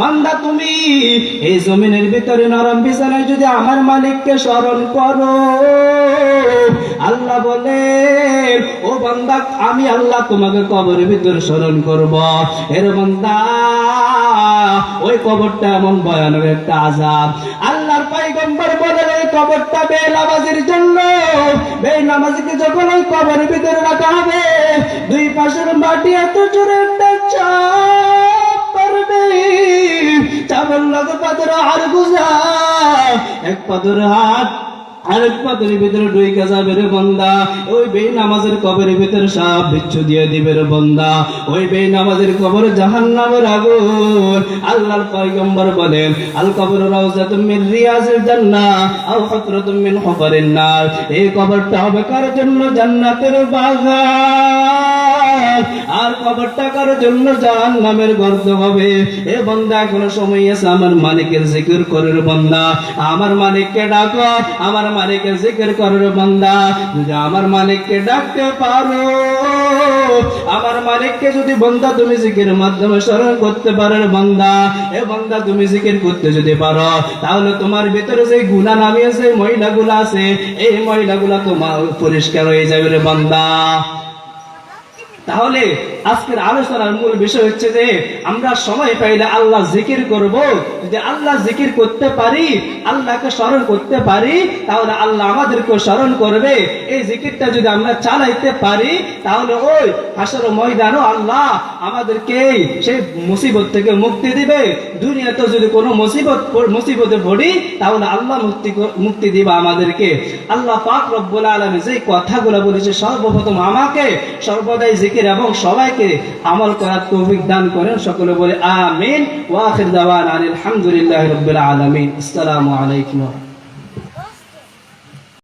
বান্দা তুমি, এই জমিনের ভিতরে নরম বিছানায় যদি আমার মালিককে স্মরণ করো, আল্লাহ বলে, ও বান্দা, আমি আল্লাহ তোমাকে কবরের ভিতরে স্মরণ করব। এর বান্দা, ওই কবরটা এমন ভয়ানক একটা আজাব আল্লাহর পাইগম্বর বলে, ওই কবরটা বেনামাজির জন্য, বেনামাজিকে যখন ওই কবরের ভিতরে রাখা হবে, দুই পাশের মাটি এত জোরে পাথর আর গুজা এক হাত বলেন, আল মিন হুফারিন নার। এই কবরটা জন্য জান্নাতের বাগান আর কবরটা কার জন্য জাহান্নামের গর্ত হবে। এ বন্দা সময় আছে আমার মালিকের জিকির করার বন্দা। আমার মালিককে আমার মালিকের জিকির করার বন্দা। যদি আমার মালিককে ডাকতে পারো, আমার মালিককে যদি বন্দা তুমি জিকির মাধ্যমে স্মরণ করতে পারো বন্দা। এ বন্দা তুমি জিকির করতে যদি পারো, তাহলে তোমার ভিতরে যে গুণা নামিয়েছে মহিলাগুলো আছে, এই মহিলাগুলা তোমার পরিষ্কার হয়ে যাবে রে বন্দা। তাহলে আজকের আলোচনার মূল বিষয় হচ্ছে যে, আমরা সময় পাইলে আল্লাহ জিকির করব। যদি আল্লাহ জিকির করতে পারি, আল্লাহকে স্মরণ করতে পারি, তাহলে আল্লাহ আমাদেরকে স্মরণ করবে। এই জিকিরটা যদি আমরা চালাইতে পারি, তাহলে ওই হাসর ময়দানও আল্লাহ আমাদেরকে সেই মুসিবত থেকে মুক্তি দিবে। দুনিয়াতে যদি কোনো মুসিবত মুসিবতে পড়ি, তাহলে আল্লাহ মুক্তি মুক্তি দিবে আমাদেরকে। আল্লাহ পাক রব্বুল আলমী যে কথাগুলো বলেছে, সর্বপ্রথম আমাকে, সর্বদাই জিকির এবং সবাইকে আমল করার তৌফিক দান করেন। সকলে বলে আমিন। ওয়াখির দাওয়ান আলহামদুলিল্লাহ রবিল আলামিন। আসসালামু আলাইকুম